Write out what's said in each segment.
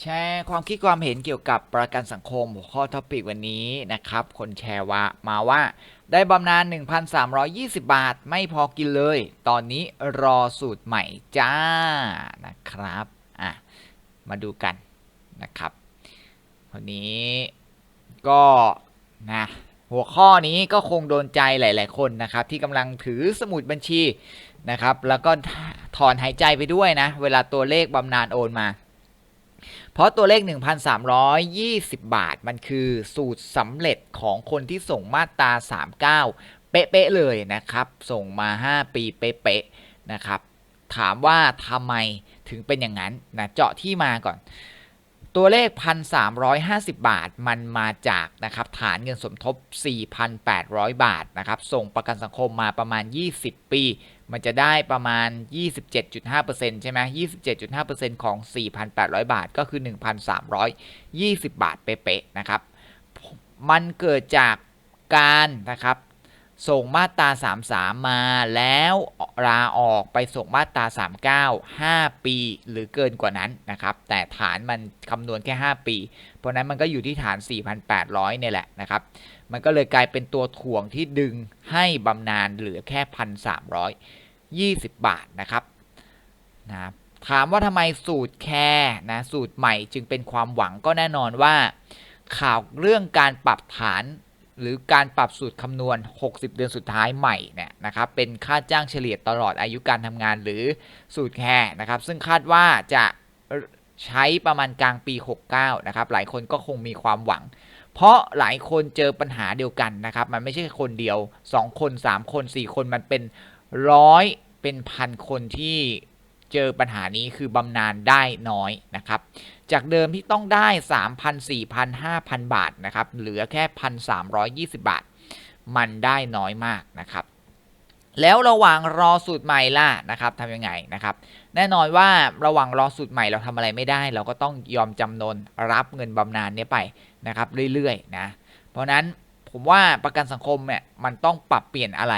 แชร์ความคิดความเห็นเกี่ยวกับประกันสังคมหัวข้อท็อปิกวันนี้นะครับ คนแชร์ว่ามาว่า ได้บำนาญ 1,320 บาทไม่พอกินเลย ตอนนี้รอสูตรใหม่จ้านะครับอะมาดูกันนะครับวันนี้ก็นะหัวข้อนี้ก็คงโดนใจหลาย ๆ คนนะครับ ที่กำลังถือสมุดบัญชีนะครับ แล้วก็ถอนหายใจไปด้วยนะ เวลาตัวเลขบำนาญโอนมา เพราะตัวเลข 1,320 บาทมันคือสูตรสำเร็จของคนที่ส่งมาตรา 39 เป๊ะๆเลยนะครับ ส่งมา 5 ปีเป๊ะๆนะครับ ถามว่าทำไมถึงเป็นอย่างนั้นนะเจาะที่มาก่อน ตัวเลข 1,350 บาทมันมาจากนะครับฐานเงินสมทบ 4,800 บาทนะครับ ส่งประกันสังคมมาประมาณ 20 ปี มันจะได้ประมาณ 27.5%ใช่ไหม27.5%ของ 4,800 บาท ก็คือ 1,320 บาทเป๊ะๆนะครับ มันเกิดจากการนะครับ ส่งมาตรา33 มาแล้วลาออกไปส่งมาตรา39 5 ปี หรือเกินกว่านั้นนะครับ แต่ฐานมันคำนวณแค่ 5 ปี เพราะนั้นมันก็อยู่ที่ฐาน 4,800เนี่ยแหละนะครับ มันก็เลยกลายเป็นตัวถ่วงที่ดึงให้บำนาญเหลือแค่ 1,320 บาทนะครับนะถามว่าทำไมสูตรแคร์นะสูตรใหม่จึงเป็นความหวังก็แน่นอนว่าข่าวเรื่องการปรับฐาน หรือการปรับสูตรคำนวณ 60 เดือนสุดท้ายใหม่เนี่ยนะครับเป็นค่าจ้างเฉลี่ยตลอดอายุการทำงานหรือสูตรแคร์นะครับ ซึ่งคาดว่าจะใช้ประมาณกลางปี 69 นะครับ หลายคนก็คงมีความหวัง เพราะหลายคนเจอปัญหาเดียวกันนะครับ มันไม่ใช่คนเดียว 2 คน 3 คน 4 คนมันเป็นร้อยเป็นพันคนที่ เจอปัญหานี้คือบำนาญได้น้อยนะครับ จากเดิมที่ต้องได้ 3,000 4,000 5,000 บาทนะครับ เหลือแค่ 1,320 บาท มันได้น้อยมากนะครับ แล้วระหว่างรอสูตรใหม่ล่ะนะครับทำยังไงนะครับ แน่นอนว่าระหว่างรอสูตรใหม่เราทำอะไรไม่ได้ เราก็ต้องยอมจำนนรับเงินบำนาญเนี้ยไปนะครับเรื่อยๆนะเพราะนั้นผมว่าประกันสังคมเนี่ยมันต้องปรับเปลี่ยนอะไร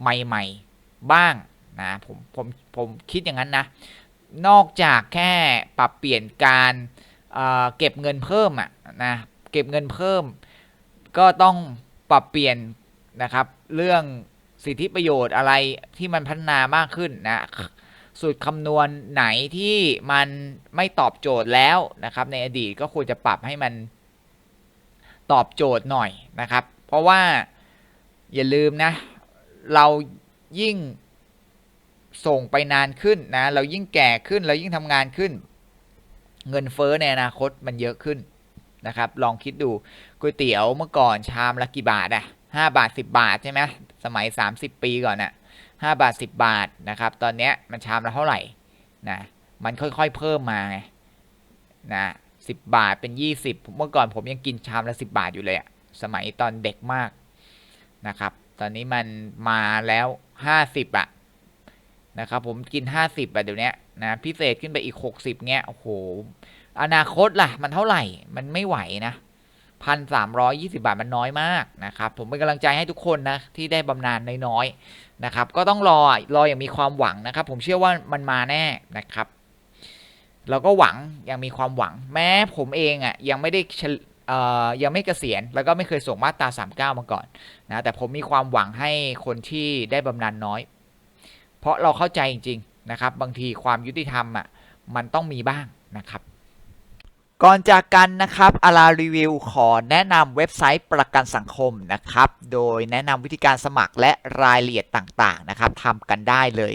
ใหม่ ๆ บ้าง นะผมผมผมคิดอย่างนั้นนะ นอกจากแค่ปรับเปลี่ยนการเเก็บเงินเพิ่มอะนะเก็บเงินเพิ่ม ก็ต้องปรับเปลี่ยนนะครับ เรื่องสิทธิประโยชน์อะไรที่มันพัฒนามากขึ้นนะสูตรคำนวณไหนที่มันไม่ตอบโจทย์แล้วนะครับ ในอดีตก็ควรจะปรับให้มันตอบโจทย์หน่อยนะครับ เพราะว่าอย่าลืมนะ เรายิ่ง ส่งไปนานขึ้นนะเรายิ่งแก่ขึ้นเรายิ่งทำงานขึ้น เงินเฟ้อในอนาคตมันเยอะขึ้นนะครับ ลองคิดดูก๋วยเตี๋ยวเมื่อก่อนชามละกี่บาทอะห้าบาทสิบบาทใช่ไหมสมัยสามสิบปีก่อนอะห้าบาทสิบบาทนะครับ ตอนเนี้ยมันชามละเท่าไหร่นะมันค่อยๆเพิ่มมาไงนะสิบบาทเป็นยี่สิบเมื่อก่อนผมยังกินชามละสิบบาทอยู่เลยอะสมัยตอนเด็กมากนะครับ ตอนนี้มันมาแล้วห้าสิบอะ นะครับผมกิน 50บาทเดี๋ยวนี้นะพิเศษขึ้นไปอีก 60เงี้ยโอ้โหอนาคตล่ะ มันเท่าไหร่มันไม่ไหวนะพันสามร้อยยี่สิบาทมันน้อยมากนะครับผมเป็นกำลังใจให้ทุกคนนะที่ได้บำนาญน้อยๆนะครับ ก็ต้องรอรออย่างมีความหวังนะครับ ผมเชื่อว่ามันมาแน่นะครับ เราก็หวังยังมีความหวัง แม้ผมเองอะ่ะยังไม่ได้ยังไม่เกษียณแล้วก็ไม่เคยส่งมาตรา39 มาก่อนนะแต่ผมมีความหวังให้คนที่ได้บำนาญน้อย เพราะเราเข้าใจจริงๆนะครับ บางทีความยุติธรรมอะมันต้องมีบ้างนะครับก่อนจากกันนะครับอารารีวิวขอแนะนำเว็บไซต์ประกันสังคมนะครับ โดยแนะนำวิธีการสมัครและรายละเอียดต่างๆนะครับทำกันได้เลย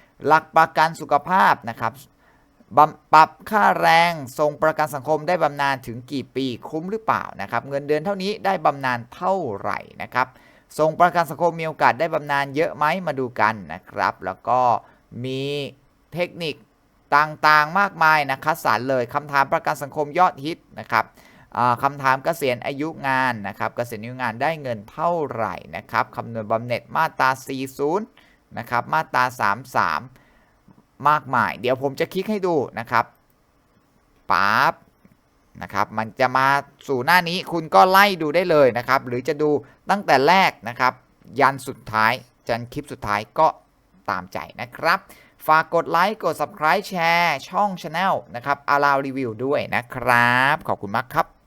หลักประกันสุขภาพนะครับบปรับค่าแรงทรงประกันสังคมได้บำนาญถึงกี่ปีคุ้มหรือเปล่านะครับเงินเดือนเท่านี้ได้บำนาญเท่าไหร่นะครับทรงประกันสังคมมีโอกาสได้บำนาญเยอะไหมมาดูกันนะครับ แล้วก็มีเทคนิคต่างๆมากมายนะคัดสรรเลยคำถามประกันสังคมยอดฮิตนะครับคำถามเกษียณอายุงานนะครับเกษียณอายุงานได้เงินเท่าไหร่นะครับคำนวณบำเหน็จมาตรา 40 นะครับมาตรา 33 มากมาย เดี๋ยวผมจะคลิกให้ดูนะครับปั๊บนะครับมันจะมาสู่หน้านี้คุณก็ไล่ดูได้เลยนะครับ หรือจะดูตั้งแต่แรกนะครับ ยันสุดท้ายจันคลิปสุดท้ายก็ตามใจนะครับ ฝากกดไลค์กด subscribe แชร์ ช่อง Channel นะครับอารารีวิวด้วยนะครับ ขอบคุณมากครับ